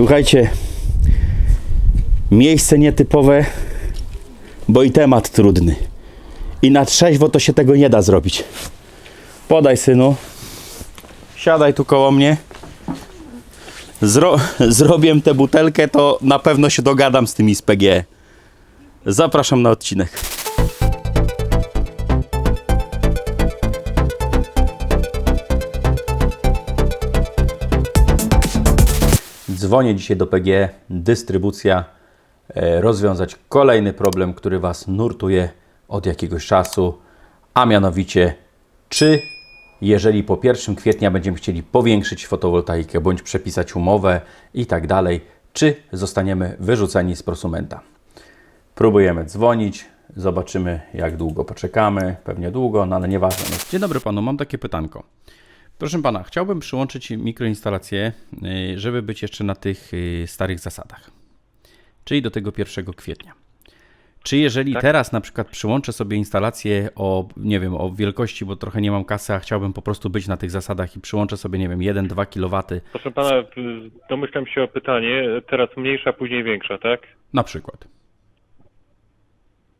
Słuchajcie, miejsce nietypowe, bo i temat trudny. I na trzeźwo to się tego nie da zrobić. Podaj synu. Siadaj tu koło mnie. Zro zrobię tę butelkę, to na pewno się dogadam z tymi z PGE. Zapraszam na odcinek. Dzwonię dzisiaj do PGE, dystrybucja, e, rozwiązać kolejny problem, który Was nurtuje od jakiegoś czasu, a mianowicie, czy jeżeli po 1 kwietnia będziemy chcieli powiększyć fotowoltaikę bądź przepisać umowę i tak dalej, czy zostaniemy wyrzuceni z prosumenta. Próbujemy dzwonić, zobaczymy jak długo poczekamy, pewnie długo, no ale nieważne. Dzień dobry Panu, mam takie pytanko. Proszę Pana, chciałbym przyłączyć mikroinstalację, y, żeby być jeszcze na tych y, starych zasadach, czyli do tego 1 kwietnia. Czy jeżeli teraz na przykład przyłączę sobie instalację o, nie wiem, o wielkości, bo trochę nie mam kasy, a chciałbym po prostu być na tych zasadach i przyłączę sobie, nie wiem, 1-2 kW Proszę pana, domyślam się o pytanie, teraz mniejsza, później większa, tak? na przykład.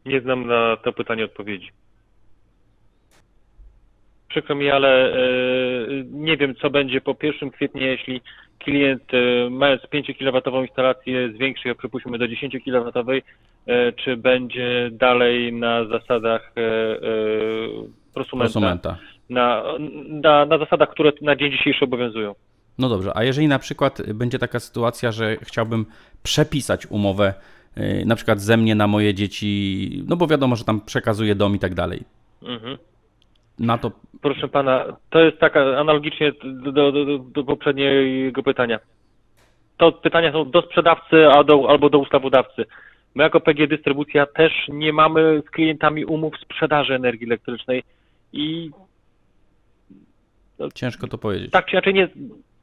Nie znam na to pytanie odpowiedzi. Przykro mi, ale y, nie wiem, co będzie po 1 kwietnia, jeśli klient y, mając 5 kW instalację zwiększy ją, przypuśćmy, do 10 kW, y, czy będzie dalej na zasadach prosumenta, Prosumenta. Na, na, na zasadach, które na dzień dzisiejszy obowiązują. No dobrze, a jeżeli na przykład będzie taka sytuacja, że chciałbym przepisać umowę na przykład ze mnie na moje dzieci, no bo wiadomo, że tam przekazuję dom i tak dalej. Mhm. Na to Proszę pana, to jest taka analogicznie do, do, do, do poprzedniego pytania. To pytania są do sprzedawcy do, albo do ustawodawcy. My jako PG Dystrybucja też nie mamy z klientami umów sprzedaży energii elektrycznej i ciężko to powiedzieć. tak czy inaczej nie,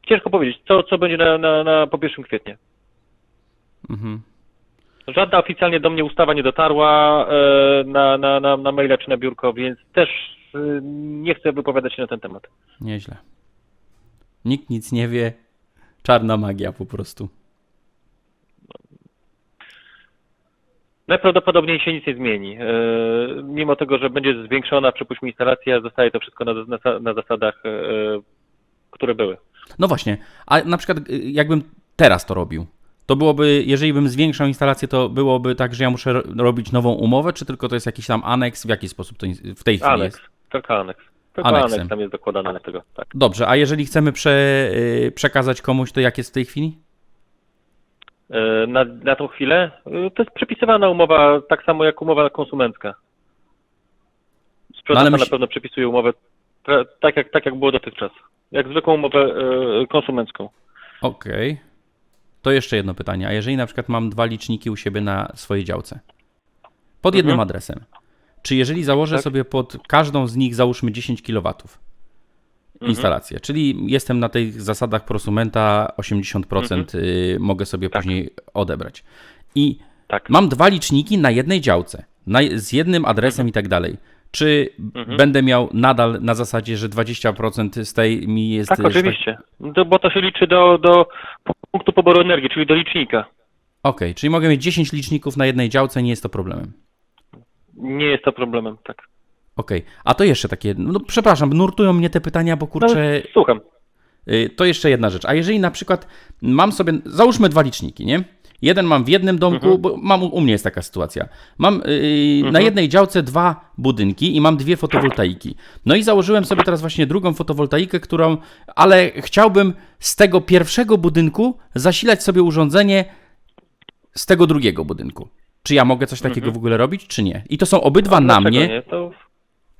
ciężko powiedzieć, co, co będzie na, na, na po 1 kwietnia. Mhm. Żadna oficjalnie do mnie ustawa nie dotarła e, na, na, na, na maila czy na biurko, więc też nie chcę wypowiadać się na ten temat. Nieźle. Nikt nic nie wie. Czarna magia po prostu. Najprawdopodobniej się nic nie zmieni. E, Mimo tego, że będzie zwiększona, przypuśćmy, instalacja, zostaje to wszystko na, na, na zasadach, e, które były. No właśnie, a na przykład y, jakbym teraz to robił, to byłoby, jeżeli bym zwiększał instalację, to byłoby tak, że ja muszę ro- robić nową umowę, czy tylko to jest jakiś tam aneks? W jaki sposób to w tej chwili Aneks, jest? Tylko aneks. Tylko Aneksem. aneks tam jest dokładany do tego, tak. Dobrze, a jeżeli chcemy prze, y, przekazać komuś, to jak jest w tej chwili? E, Na, na tą chwilę e, to jest przepisywana umowa, tak samo jak umowa konsumencka. Sprzedawca No ale na myśl- pewno przepisuje umowę tak jak, tak jak było dotychczas. Jak zwykłą umowę e, konsumencką. Okej. To jeszcze jedno pytanie. A jeżeli na przykład mam dwa liczniki u siebie na swojej działce, pod jednym Mhm. adresem, czy jeżeli założę Tak. sobie pod każdą z nich, załóżmy 10 kW Mhm. instalację, czyli jestem na tych zasadach prosumenta 80% y, mogę sobie Mhm. Tak. później odebrać. I Tak. mam dwa liczniki na jednej działce, na, z jednym adresem Mhm. i tak dalej. Czy będę miał nadal na zasadzie, że 20% z tej mi jest... Tak, że oczywiście. To, bo to się liczy do, do punktu poboru energii, czyli do licznika. Okej, czyli mogę mieć 10 liczników na jednej działce, nie jest to problemem. Nie jest to problemem, tak. Okej, a to jeszcze takie, no przepraszam, nurtują mnie te pytania, bo No, kurczę, słucham. y, to jeszcze jedna rzecz. A jeżeli na przykład mam sobie, załóżmy dwa liczniki, nie? Jeden mam w jednym domku, Mhm. bo mam, u mnie jest taka sytuacja. Mam y, na jednej działce dwa budynki i mam dwie fotowoltaiki. No i założyłem sobie teraz właśnie drugą fotowoltaikę, którą, ale chciałbym z tego pierwszego budynku zasilać sobie urządzenie z tego drugiego budynku. Czy ja mogę coś takiego w ogóle robić, czy nie? I to są obydwa na Mhm. Dlaczego mnie. Nie? To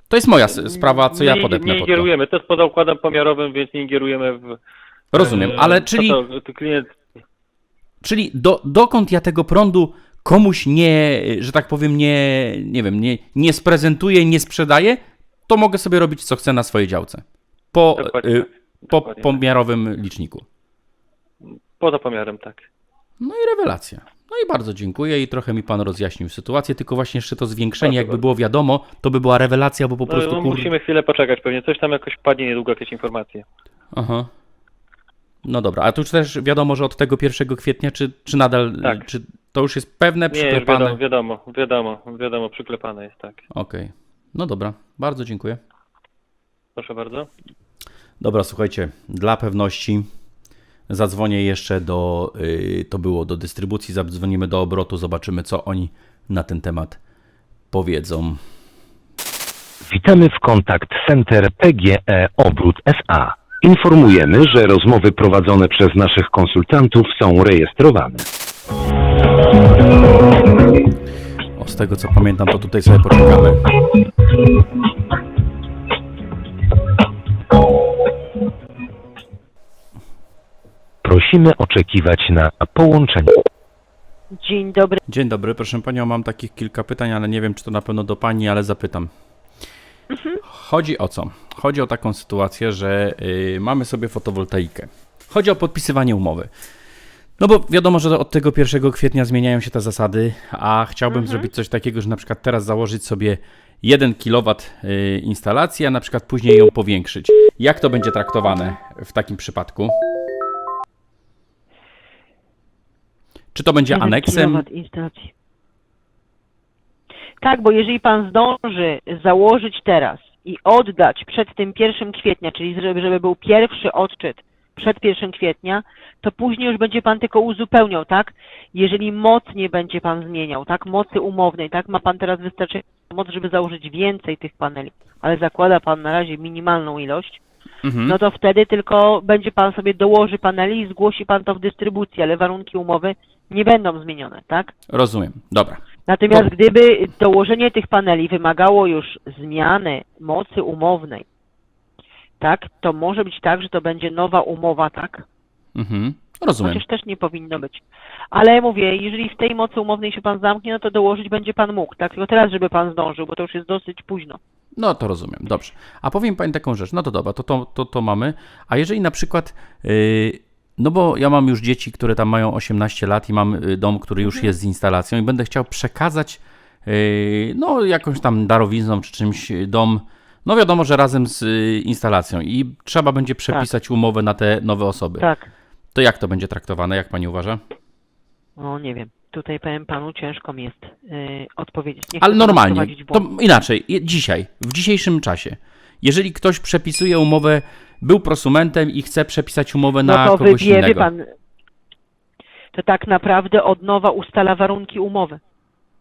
To jest moja s- sprawa, co ja nie, podepnę Nie pod to. ingerujemy. To jest poza układem pomiarowym, więc nie ingerujemy w... Rozumiem, e, ale to, czyli, co to klient czyli do, dokąd ja tego prądu komuś nie, że tak powiem, nie, nie wiem, nie, nie sprezentuję, nie sprzedaję, to mogę sobie robić co chcę na swojej działce. Po, Dokładnie y, tak. po Dokładnie tak. pomiarowym liczniku. Poza pomiarem, tak. No i rewelacja. No i bardzo dziękuję i trochę mi pan rozjaśnił sytuację, tylko właśnie jeszcze to zwiększenie, Proszę jakby bardzo. było wiadomo, to by była rewelacja, bo po No, prostu no, kur... musimy chwilę poczekać pewnie. Coś tam jakoś padnie niedługo, jakieś informacje. Aha. No dobra, a tu już też wiadomo, że od tego 1 kwietnia, czy, czy nadal, Tak. czy to już jest pewne, Nie, już przyklepane? wiadomo, wiadomo, wiadomo, wiadomo, przyklepane jest, tak. Okej, no dobra, bardzo dziękuję. Proszę bardzo. Dobra, słuchajcie, dla pewności zadzwonię jeszcze do, y, to było do dystrybucji, zadzwonimy do obrotu, zobaczymy co oni na ten temat powiedzą. Witamy w Kontakt Center PGE Obrót SA. Informujemy, że rozmowy prowadzone przez naszych konsultantów są rejestrowane. O, z tego co pamiętam, to tutaj sobie poczekamy. Prosimy oczekiwać na połączenie. Dzień dobry. Dzień dobry, proszę Panią, mam takich kilka pytań, ale nie wiem, czy to na pewno do Pani, ale zapytam. Chodzi o co? Chodzi o taką sytuację, że y, mamy sobie fotowoltaikę. Chodzi o podpisywanie umowy. No bo wiadomo, że od tego 1 kwietnia zmieniają się te zasady, a chciałbym zrobić coś takiego, że na przykład teraz założyć sobie 1 kW y, instalacji, a na przykład później ją powiększyć. Jak to będzie traktowane w takim przypadku? Czy to będzie aneksem? instalacji. Tak, bo jeżeli pan zdąży założyć teraz i oddać przed tym 1 kwietnia, czyli żeby, żeby był pierwszy odczyt przed 1 kwietnia, to później już będzie pan tylko uzupełniał, tak? Jeżeli moc nie będzie pan zmieniał, tak? Mocy umownej, tak? Ma pan teraz wystarczającą moc, żeby założyć więcej tych paneli, ale zakłada pan na razie minimalną ilość, Mhm. no to wtedy tylko będzie pan sobie dołoży paneli i zgłosi pan to w dystrybucji, ale warunki umowy nie będą zmienione, tak? Rozumiem. Dobra. Natomiast To- gdyby dołożenie tych paneli wymagało już zmiany mocy umownej, tak, to może być tak, że to będzie nowa umowa, tak? Mhm. Rozumiem. Chociaż też nie powinno być. Ale mówię, jeżeli w tej mocy umownej się pan zamknie, no to dołożyć będzie pan mógł, tak? Tylko teraz, żeby pan zdążył, bo to już jest dosyć późno. No to rozumiem, dobrze. A powiem Pani taką rzecz, no to dobra, to to, to, to mamy. A jeżeli na przykład, yy, no bo ja mam już dzieci, które tam mają 18 lat i mam y, dom, który już jest z instalacją i będę chciał przekazać, yy, no jakąś tam darowizną czy czymś y, dom, no wiadomo, że razem z y, instalacją i trzeba będzie przepisać umowę na te nowe osoby. Tak. To jak to będzie traktowane, jak Pani uważa? No nie wiem. Tutaj powiem panu, ciężko mi jest yy, odpowiedzieć. Nie Ale normalnie, to inaczej, dzisiaj, w dzisiejszym czasie, jeżeli ktoś przepisuje umowę, był prosumentem i chce przepisać umowę na no to kogoś wybie, wie innego. pan, to tak naprawdę od nowa ustala warunki umowy.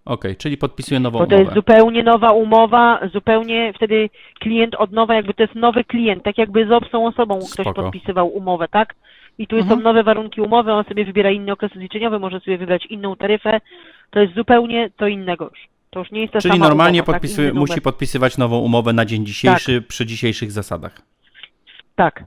Okej, czyli podpisuje nową Bo to umowę. jest zupełnie nowa umowa, zupełnie wtedy klient od nowa, jakby to jest nowy klient, tak jakby z obcą osobą ktoś Spoko. podpisywał umowę, tak? I tu Mhm. są nowe warunki umowy, on sobie wybiera inny okres zliczeniowy, może sobie wybrać inną taryfę. To jest zupełnie co innego już. To już nie jest ta Czyli sama normalnie umowa, podpisuje, tak? Inny musi podpisywać nową umowę na dzień dzisiejszy przy dzisiejszych zasadach. Tak.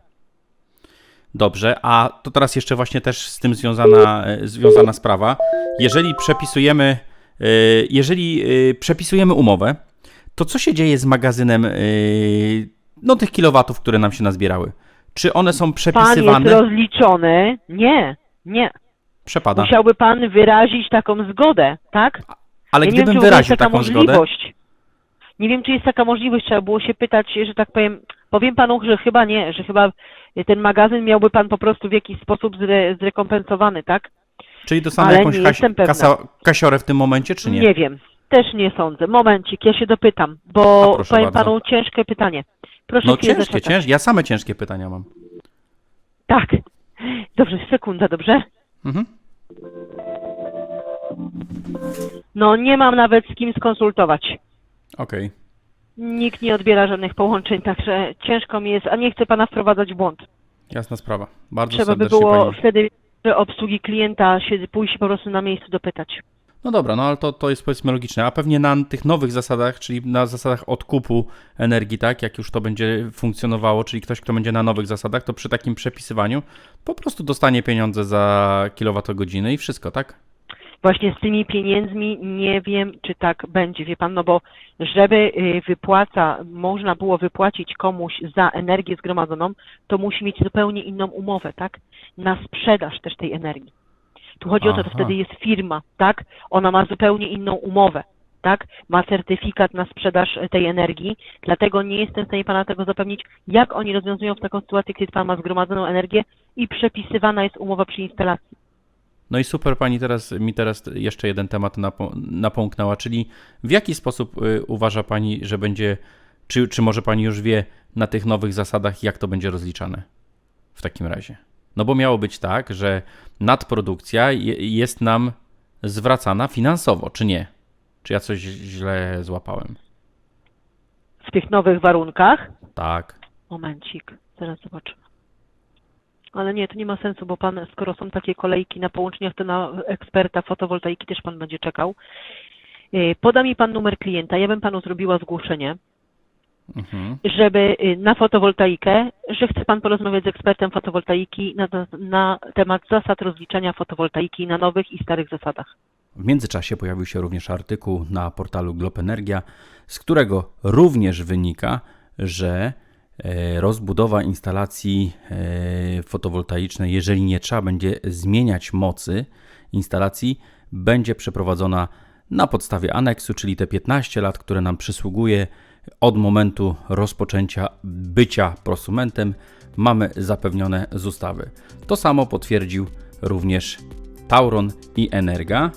Dobrze, a to teraz jeszcze właśnie też z tym związana, e, związana sprawa. Jeżeli przepisujemy, e, jeżeli e, przepisujemy umowę, to co się dzieje z magazynem no, tych kilowatów, które nam się nazbierały? Czy one są Pan przepisywane? jest rozliczony? Nie, nie. Przepada. Musiałby pan wyrazić taką zgodę, tak? Ale ja wiem, gdybym czy w ogóle wyraził jest taka taką zgodę, możliwość. Nie wiem, czy jest taka możliwość, trzeba było się pytać, że tak powiem, powiem panu, że chyba nie, że chyba ten magazyn miałby pan po prostu w jakiś sposób zre, zrekompensowany, tak? czyli dostanę ale jakąś nie jestem pewna. kasa, kasiorę w tym momencie, czy nie? wiem, też nie sądzę. Momencik, ja się dopytam, A, bo proszę powiem bardzo. panu ciężkie pytanie. Proszę No chwilę ciężkie, zaczekać. ciężkie. Ja same ciężkie pytania mam. Tak. Dobrze, sekunda, dobrze? Mhm. No nie mam nawet z kim skonsultować. Okej. Nikt nie odbiera żadnych połączeń, także ciężko mi jest, a nie chcę pana wprowadzać w błąd. Jasna sprawa. Bardzo Trzeba by serdecznie było pani. wtedy obsługi klienta się pójść po prostu na miejscu dopytać. No dobra, no ale to, to jest powiedzmy logiczne. A pewnie na tych nowych zasadach, czyli na zasadach odkupu energii, tak, jak już to będzie funkcjonowało, czyli ktoś, kto będzie na nowych zasadach, to przy takim przepisywaniu po prostu dostanie pieniądze za kilowatogodzinę i wszystko, tak? Właśnie z tymi pieniędzmi nie wiem, czy tak będzie, wie pan, no bo żeby y, wypłaca, można było wypłacić komuś za energię zgromadzoną, to musi mieć zupełnie inną umowę, tak? Na sprzedaż też tej energii. Tu chodzi o to, to Aha. wtedy jest firma, tak? Ona ma zupełnie inną umowę, tak? Ma certyfikat na sprzedaż tej energii, dlatego nie jestem w stanie pana tego zapewnić, jak oni rozwiązują w taką sytuację, kiedy pan ma zgromadzoną energię, i przepisywana jest umowa przy instalacji. No i super pani teraz mi teraz jeszcze jeden temat napo- napomknęła, czyli w jaki sposób y, uważa pani, że będzie, czy, czy może pani już wie na tych nowych zasadach, jak to będzie rozliczane w takim razie? No bo miało być tak, że nadprodukcja je, jest nam zwracana finansowo, czy nie? Czy ja coś źle złapałem? W tych nowych warunkach Tak. Momencik, zaraz zobaczymy. Ale nie, to nie ma sensu, bo pan, skoro są takie kolejki na połączeniach, to na eksperta fotowoltaiki też pan będzie czekał. Yy, Poda mi pan numer klienta, ja bym panu zrobiła zgłoszenie, Mhm. żeby yy, na fotowoltaikę, że chce pan porozmawiać z ekspertem fotowoltaiki na, na temat zasad rozliczania fotowoltaiki na nowych i starych zasadach. W międzyczasie pojawił się również artykuł na portalu Globe Energia, z którego również wynika, że rozbudowa instalacji e, fotowoltaicznej, jeżeli nie trzeba będzie zmieniać mocy instalacji, będzie przeprowadzona na podstawie aneksu, czyli te 15 lat, które nam przysługuje od momentu rozpoczęcia bycia prosumentem, mamy zapewnione z ustawy. To samo potwierdził również Tauron i Energa,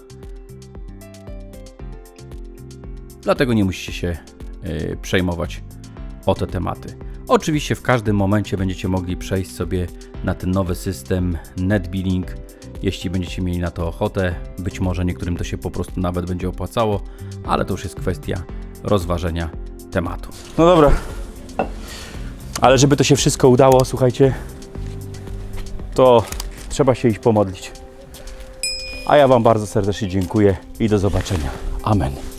Dlatego nie musicie się y, przejmować o te tematy. Oczywiście w każdym momencie będziecie mogli przejść sobie na ten nowy system NetBilling, jeśli będziecie mieli na to ochotę. Być może niektórym to się po prostu nawet będzie opłacało, ale to już jest kwestia rozważenia tematu. No dobra. Ale żeby to się wszystko udało, słuchajcie, to trzeba się iść pomodlić. A ja Wam bardzo serdecznie dziękuję i do zobaczenia. Amen.